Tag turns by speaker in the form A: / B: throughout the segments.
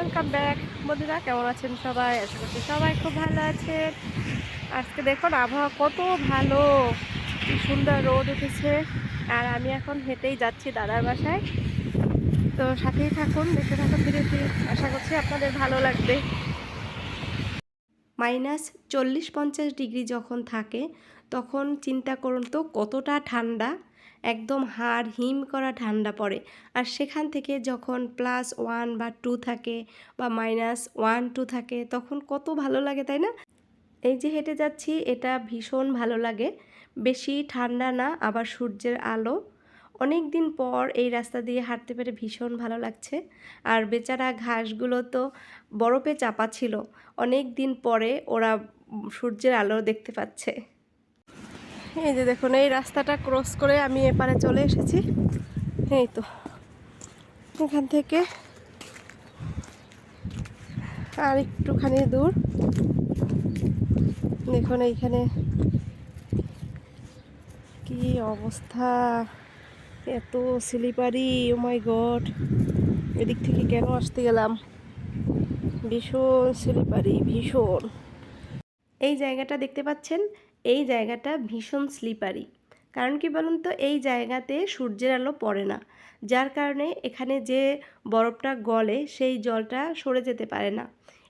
A: Welcome back বন্ধুরা, কেমন আছেন সবাই? আশা করছি সবাই খুব ভালো আছেন। আজকে দেখুন, আবহাওয়া কত ভালো। সুন্দর রোদ উঠেছে। আর আমি এখন হেঁটেই যাচ্ছি দাদার বাসায়। তো সাথেই থাকুন, দেখতে থাকুন ভিডিওটি আশা করছি আপনাদের ভালো লাগবে। মাইনাস চল্লিশ পঞ্চাশ ডিগ্রি যখন থাকে, তখন চিন্তা করুন তো কতটা ঠান্ডা। একদম হাড় হিম করা ঠান্ডা পড়ে। আর সেখান থেকে যখন প্লাস ওয়ান বা টু থাকে বা মাইনাস ওয়ান টু থাকে, তখন কত ভালো লাগে, তাই না? এই যে হেঁটে যাচ্ছি, এটা ভীষণ ভালো লাগে। বেশি ঠান্ডা না, আবার সূর্যের আলো। অনেক দিন পর এই রাস্তা দিয়ে হাঁটতে পেরে ভীষণ ভালো লাগছে। আর বেচারা ঘাসগুলো তো বরফে চাপা ছিল। অনেক দিন পরে ওরা সূর্যের আলো দেখতে পাচ্ছে। এই যে দেখুন, এই রাস্তাটা ক্রস করে আমি এপারে চলে এসেছি। এই তো, এখান থেকে আর একটুখানি দূর। দেখুন এইখানে কি অবস্থা, এত স্লিপারি ও মাই গড এদিক থেকে কেন আসতে গেলাম? ভীষণ স্লিপারি ভীষণ। এই জায়গাটা দেখতে পাচ্ছেন? এই জায়গাটা ভীষণ স্লিপারি কারণ কি বলুন তো, এই জায়গাতে সূর্যের আলো পড়ে না। যার কারণে এখানে যে বরফটা গলে সেই জলটা সরে যেতে পারে না।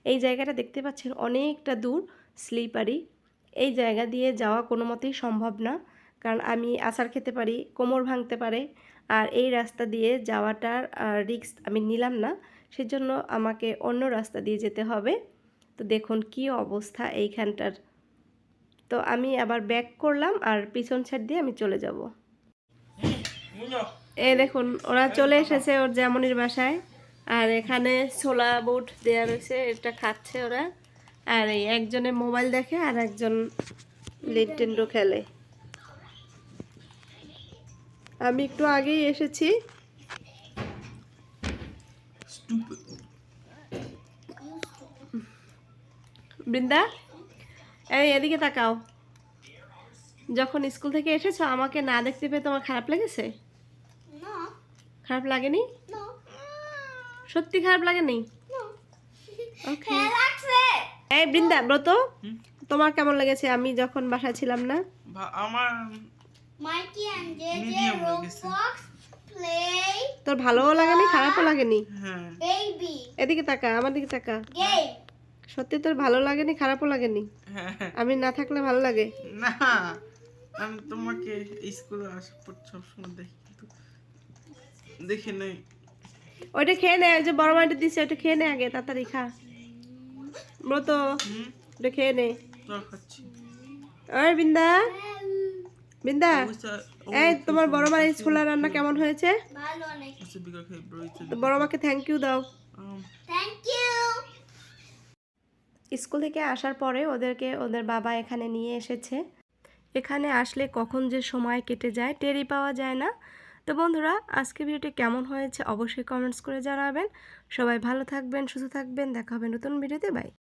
A: এই জায়গাটা দেখতে পাচ্ছেন অনেকটা দূর স্লিপারি এই জায়গা দিয়ে যাওয়া কোনো মতেই সম্ভব না। কারণ আমি আসার খেতে পারি, কোমর ভাঙতে পারে। আর এই রাস্তা দিয়ে যাওয়াটার রিস্ক আমি নিলাম না। সেজন্য আমাকে অন্য রাস্তা দিয়ে যেতে হবে। তো দেখুন কি অবস্থা এইখানটার। তো আমি আবার ব্যাক করলাম আর পিছন ছাড় দিয়ে আমি চলে যাব। এই দেখুন ওরা চলে এসেছে ওর জামনির বাসায়। আর এখানে ছোলা বুট দেওয়া রয়েছে এটা খাচ্ছে ওরা। আর এই একজনে মোবাইল দেখে আর একজন লিনটেন্ডো খেলে। আমি একটু আগেই এসেছি। বৃন্দা? এই এদিকে তাকাও। যখন স্কুল থেকে এসেছ আমাকে না দেখতে পেয়ে তোমার খারাপ লেগেছে? খারাপ লাগেনি? সত্যি খারাপ লাগেনি? এই বৃন্দা ব্রত তোমার কেমন লেগেছে? আমি যখন বাসায় ছিলাম না।
B: আমার
C: Mikey and JJ
B: Medium
C: Roblox play
A: তোর ভালোও লাগেনি খারাপও লাগেনি?
B: হ্যাঁ।
C: বেবি
A: এদিকে তাকা আমার দিকে তাকা।
C: গেম
A: সত্যি তোর ভালো লাগেনি খারাপও লাগেনি?
B: হ্যাঁ।
A: আমি না থাকলে ভালো লাগে?
B: না আমি তোমাকে স্কুলে আসার পর সবসময় দেখি কিন্তু দেখি নাই।
A: ওইটা খেয়ে নে ওই যে বড় মাইটা দিছে ওইটা খেয়ে নে আগে তাড়াতাড়ি খা। ব্রত
B: হুম?
A: ওটা খেয়ে নে।
B: তো খাচ্ছি।
A: ওই বিন্দা বিন্দা এই তোমার বড় মায়ের ছোলা রান্না কেমন হয়েছে। তো বড় মাকে থ্যাংক ইউ দাও।
C: থ্যাংক ইউ
A: স্কুল থেকে আসার পরে ওদেরকে ওদের বাবা এখানে নিয়ে এসেছে। এখানে আসলে কখন যে সময় কেটে যায় টেরি পাওয়া যায় না। তো বন্ধুরা আজকে ভিডিওটি কেমন হয়েছে অবশ্যই কমেন্টস করে জানাবেন। সবাই ভালো থাকবেন, সুস্থ থাকবেন, দেখা হবে নতুন ভিডিওতে বাই